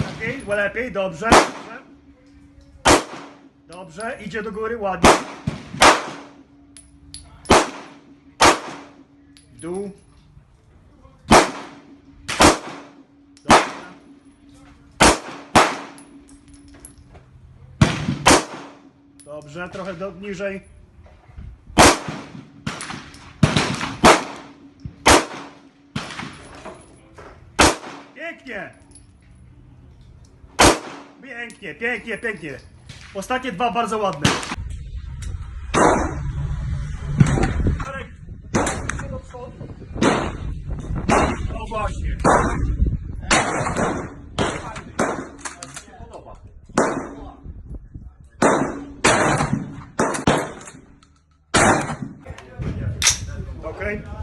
Lepiej, lepiej, dobrze. Dobrze, idzie do góry, ładnie. W dół. Dobrze. Trochę do, niżej. Pięknie! Pięknie, pięknie, pięknie. Ostatnie dwa bardzo ładne. No. Okej.